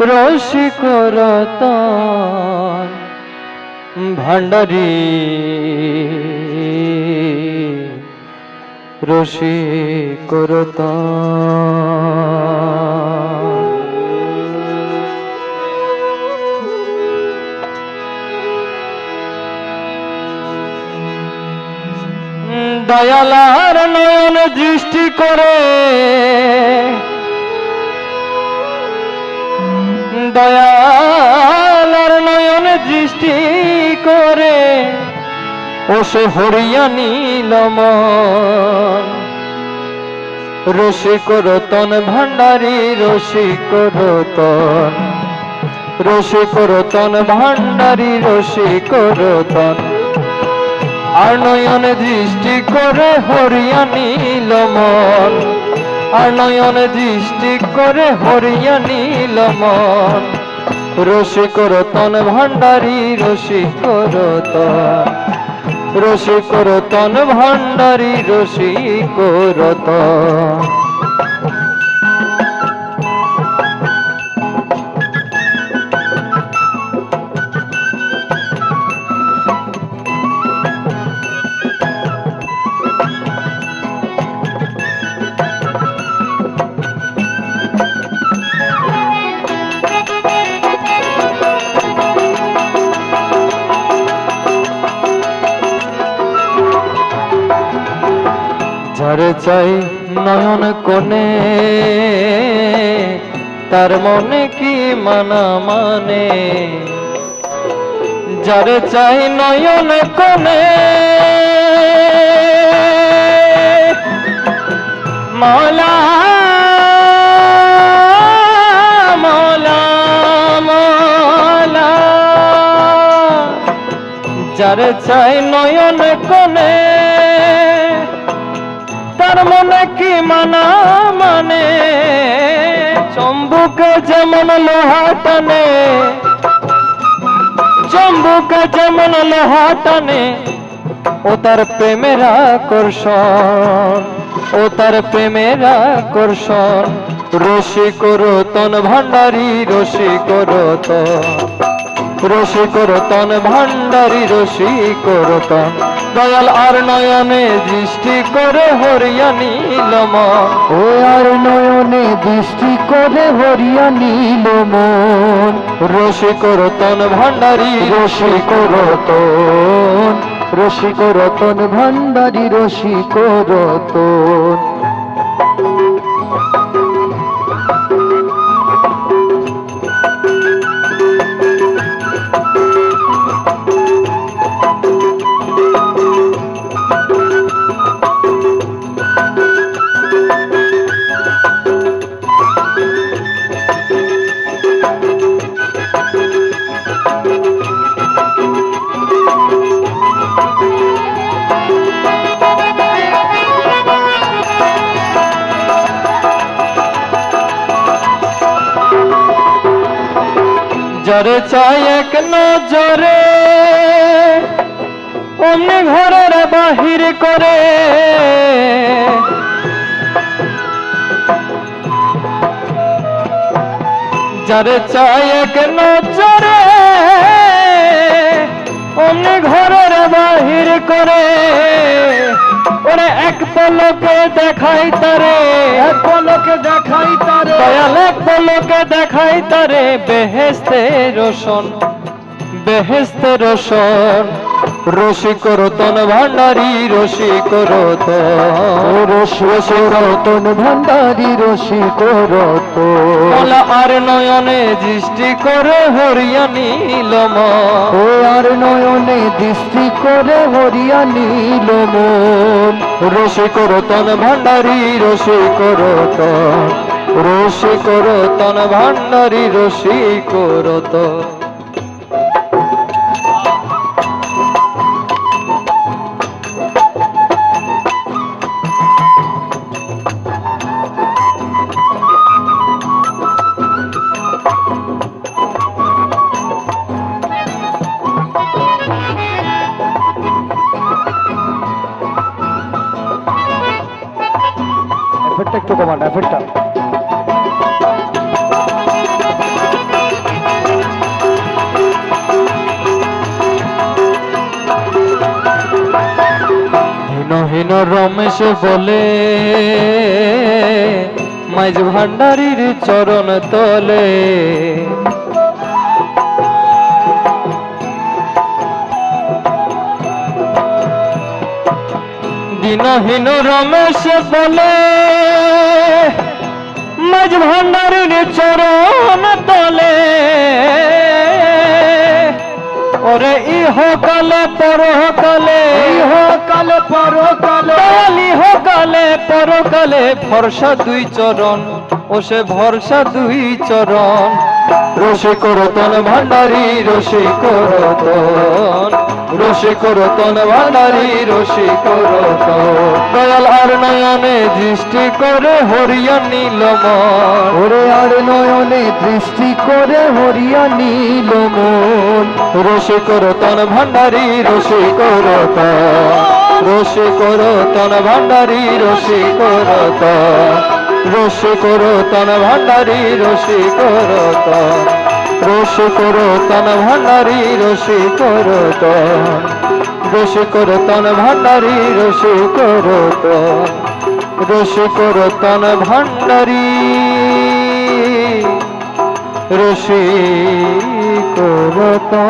রসিকরতন ভান্ডারি রসিকরতন দয়ালার নয়ন দয়ালার নয়ন দৃষ্টি করে, ও সে হরিয়া নীলম রসিকরতন ভান্ডারী রসিকরতন রসিকরতন ভান্ডারী রসিকরতন আর নয়ন দৃষ্টি করে হরিয়া নীলমন আর নয়ন দৃষ্টি করে হরিয়া নীল মন। নীলমন রসিকরতন ভান্ডারী রসিকরতন রসিকরতন ভান্ডারী রসিকরতন যারে চাই নয়ন কোণে, তার মনে কি মানা মানে? যারে চাই নয়ন কোণে মৌলা। যারে চাই নয়ন কোণে তার মনে কি মানা মানে? চম্বুকে যেমন লোহা টানে, চম্বুকে যেমন লোহা টানে, ও তার প্রেমের আকর্ষণ, ও তার প্রেমের আকর্ষণ। রসিকরতন ভান্ডারী রসিকরতন রসিকরতন ভান্ডারী রসিকরতন দয়াল আর নয়নে দৃষ্টি করে হরিয়া নীলম ও আর নয়নে দৃষ্টি করে হরিয়া নীল মন রসিকরতন ভান্ডারী রসিকরতন রসিকরতন ভান্ডারী রসিকরতন যারে চাই এক নজরে। অমনি ঘরের বাহির করে। যারে চাই এক নজরে অমনি ঘরের বাহির করে। ওরে এক পলকে দেখাই তারে। এক দেখাই তারে। দয়াল এক দেখাই তারে বেহেস্তে রোশন বেহেস্তে রোশন। রসিকরতন ভান্ডারী রসিকরতন রসিকরতন ভান্ডারী রসিকরতন কলা আর নয়নে দৃষ্টি করে হরিয়া নীলম ও আর নয়নে দৃষ্টি করে হরিয়া মন। রসিকরতন ভান্ডারী রসিকরতন রসিকরতন ভান্ডারী রসিকরতন కమాండ్ ఎఫెక్ట్ হীন রমেশ বলে মাইজ ভান্ডারীর চরণ তলে। দিনহীন রমেশ বলে মাঝ ভান্ডারীর চরণ তলে। ওরে ইহকালে পরকালে ইহকালে পরকালে ইহকালে পরকালে ভরসা দুই চরণ ও সে ভরসা দুই চরণ। রসে করতন ভান্ডারী রসে করতন রসে করতন ভান্ডারী রসে করতন দয়াল আর নয়নে দৃষ্টি করে হরিয়া নীলমন। ওরে আর নয়নে দৃষ্টি করে হরিয়া নীল মন রসে করতন ভান্ডারী রসে করতন রসে করতন ভান্ডারী রসে করতন রসে করতন ভান্ডারী রসে করতন রসে করো তন। রসে রসি রসে তো রসি রসে করতন রসে রসি করো রসিকরতা